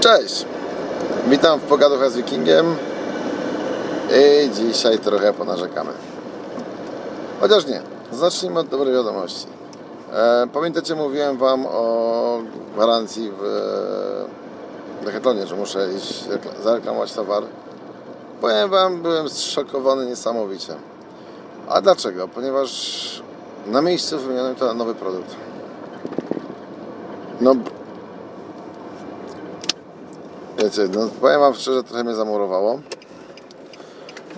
Cześć! Witam w Pogaduchach z Wikingiem i dzisiaj trochę ponarzekamy. Chociaż nie, zacznijmy od dobrej wiadomości. E, pamiętacie, mówiłem Wam o gwarancji w e, Decathlonie, że muszę iść rekla- zareklamować towar. Powiem Wam, byłem zszokowany niesamowicie. A dlaczego? Ponieważ na miejscu wymieniłem to na nowy produkt. No, Wiecie, no powiem wam szczerze, trochę mnie zamurowało.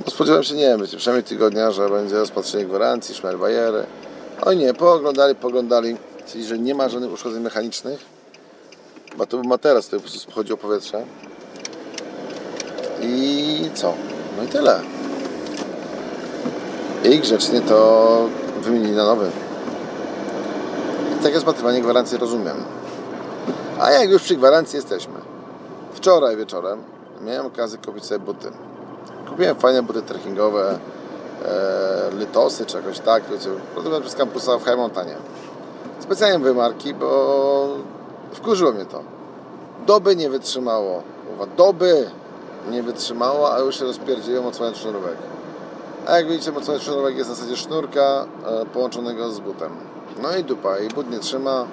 No, spodziewałem się, nie wiem, wiecie, przynajmniej tygodnia, że będzie rozpatrzenie gwarancji, szmerbajery. Oj nie, pooglądali, poglądali, czyli że nie ma żadnych uszkodzeń mechanicznych. Bo to był materac, który po prostu chodziło powietrze. I co? No i tyle. I grzecznie to wymienili na nowy. Takie rozpatrywanie gwarancji rozumiem. A jak już przy gwarancji jesteśmy. Wczoraj wieczorem miałem okazję kupić sobie buty. Kupiłem fajne buty trekkingowe, e, Lytosy czy jakoś tak, wiecie, przez kampusa w High Montanie. Specjalnie wymarki, bo wkurzyło mnie to. Doby nie wytrzymało. Uwaga, doby nie wytrzymało, a już się rozpierdziło mocowanie sznurówek. A jak widzicie, mocowanie sznurówek jest na zasadzie sznurka e, połączonego z butem. No i dupa, i but nie trzyma,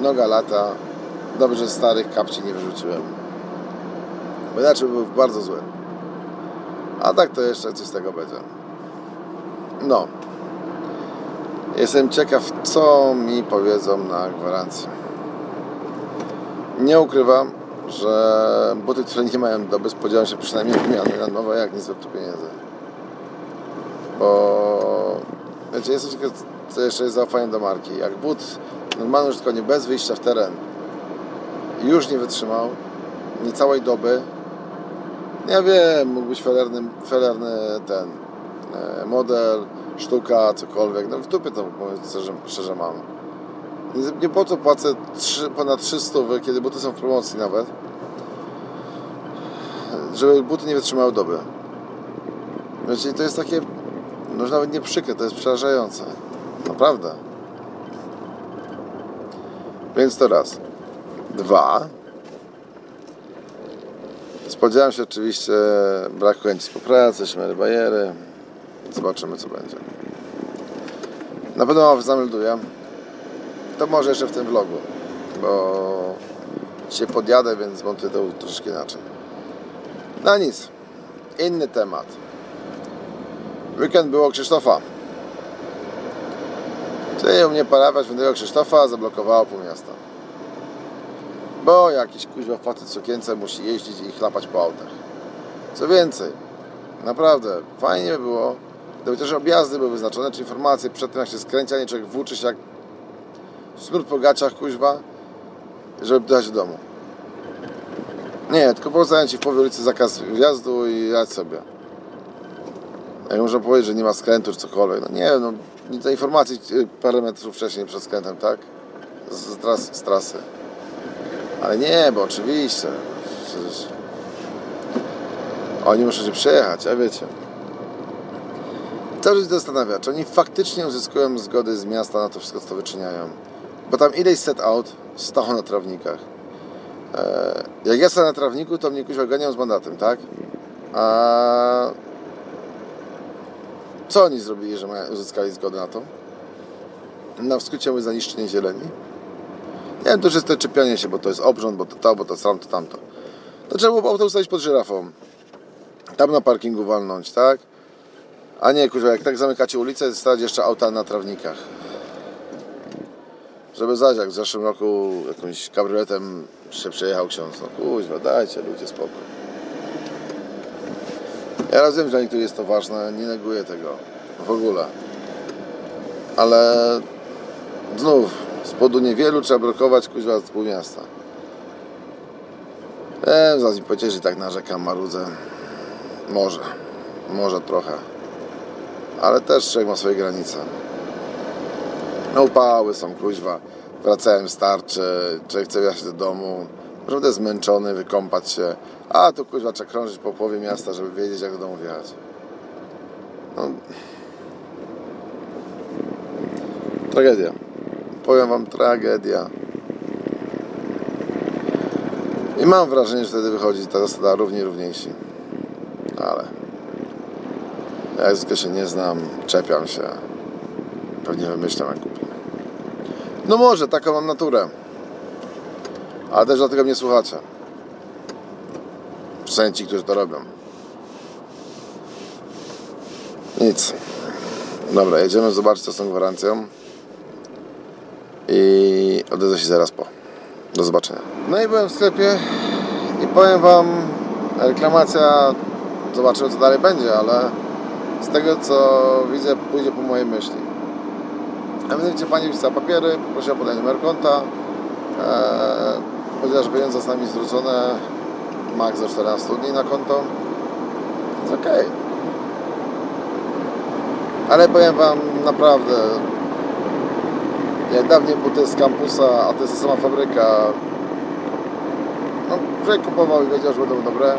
noga lata. Dobrze, starych kapci nie wyrzuciłem. Bo inaczej by był bardzo zły. A tak to jeszcze coś z tego będzie. No. Jestem ciekaw, co mi powiedzą na gwarancji. Nie ukrywam, że buty, które nie mają doby, spodziewam się przynajmniej wymiany na nowe, jak nie zwrotu pieniędzy. Bo wiecie, jest coś co jeszcze jest zaufanie do marki. Jak but normalny użytkownik bez wyjścia w teren już nie wytrzymał, nie całej doby, ja wiem, mógł być felerny, felerny ten e, model, sztuka, cokolwiek. No w dupie to mówiąc szczerze, szczerze mam. Nie, nie po co płacę trzy, ponad 300, kiedy buty są w promocji nawet, żeby buty nie wytrzymały doby. Wiecie, to jest takie, no nawet nie przykre, to jest przerażające. Naprawdę. Więc to raz. Dwa. Spodziewam się oczywiście braku chęci współpracy, szmery bajery. Zobaczymy co będzie. Na pewno Wam zamelduję. To może jeszcze w tym vlogu, bo się podjadę, więc zmontuję to troszeczkę inaczej. No nic. Inny temat. Weekend było Krzysztofa. Czyli u mnie parafia świętego Krzysztofa zablokowało pół miasta. Bo jakiś kuźwa facet sukience musi jeździć i chlapać po autach. Co więcej, naprawdę fajnie by było, gdyby też objazdy były wyznaczone, czy informacje przed tym jak się skręcia, nie człowiek włóczy się jak smród po gaciach kuźwa, żeby dojechać do domu. Nie, tylko pozostawiam Ci w połowie ulicy zakaz wjazdu i jadź sobie. Jak można powiedzieć, że nie ma skrętu czy cokolwiek. No nie, no te informacje y, parę metrów wcześniej przed skrętem, tak? Z, z, tras, z trasy. Ale nie, bo oczywiście. Przecież oni muszą się przejechać, a wiecie. Czas się zastanawia, czy oni faktycznie uzyskują zgody z miasta na to wszystko, co wyczyniają. Bo tam ileś set out stało na trawnikach. E, jak ja stałem na trawniku, to mnie kuźwa ganiał z mandatem, tak? A co oni zrobili, że uzyskali zgodę na to? Na w skrócie mówiąc, za niszczenie zieleni. Nie to to czepianie się, bo to jest obrząd, bo to to, bo to tam, to tamto. To trzeba było auto ustawić pod żyrafą. Tam na parkingu walnąć, tak? A nie, kurwa, jak tak zamykacie ulicę, stać jeszcze auta na trawnikach. Żeby zaś, jak w zeszłym roku jakimś kabrioletem się przejechał ksiądz. No kuźwa, dajcie ludzie spokój. Ja rozumiem, że dla niektórych jest to ważne, nie neguję tego. W ogóle. Ale znów, z powodu niewielu trzeba blokować kuźwa z pół miasta. Eee, zaraz mi że tak narzekam, marudzę. Może, może trochę. Ale też człowiek ma swoje granice. No upały są, kuźwa. Wracałem starczy, człowiek chce jechać do domu. Naprawdę zmęczony, wykąpać się. A tu kuźwa trzeba krążyć po połowie miasta, żeby wiedzieć jak do domu wjechać. No. Tragedia. Powiem wam, tragedia. I mam wrażenie, że wtedy wychodzi ta zasada równi równiejsi. Ale ja języka się nie znam, czepiam się. Pewnie wymyślam jak głupi. No może, taką mam naturę. Ale też dlatego mnie słuchacie. Przynajmniej ci, którzy to robią. Nic. Dobra, jedziemy zobaczyć co z tą gwarancją. I odezwę się zaraz po. Do zobaczenia. No i byłem w sklepie i powiem Wam, reklamacja, zobaczymy co dalej będzie, ale z tego co widzę, pójdzie po mojej myśli. A mianowicie Pani wpisała papiery, prosiła o podanie numer konta, eee, powiedziała, że pieniądze z nami zwrócone, max za 14 dni na konto. Jest okej. Ale powiem Wam naprawdę, jak dawniej buty z kampusa, a to jest ta sama fabryka. No, człowiek kupował i wiedział, że będą dobre.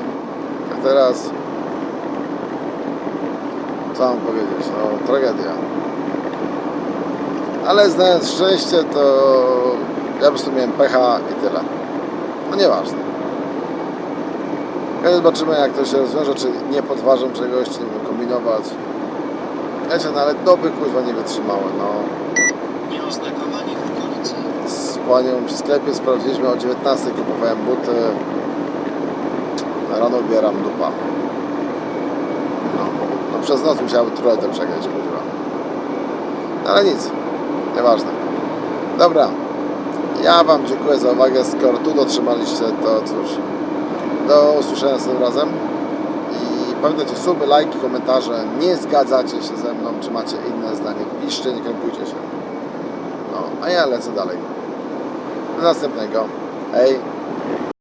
A teraz... Co mam powiedzieć? No, tragedia. Ale znając szczęście, to ja po prostu miałem pecha i tyle. No nieważne. Ja zobaczymy jak to się rozwiąże, czy nie podważam czegoś, czy nie będę kombinować. Wiecie, no ale doby kuźwa nie wytrzymały, no. W okolicy. z panią w sklepie sprawdziliśmy o 19 kupowałem buty. Rano ubieram dupa. No, no przez noc musiałem trochę przegrać kuźwa no, ale nic nieważne. Dobra ja wam dziękuję za uwagę. Skoro tu dotrzymaliście to cóż. Do usłyszenia następnym razem. I pamiętajcie suby, lajki, komentarze. Nie zgadzacie się ze mną czy macie inne zdanie. Piszcie, nie krępujcie się a ja lecę dalej. Do następnego. Hej.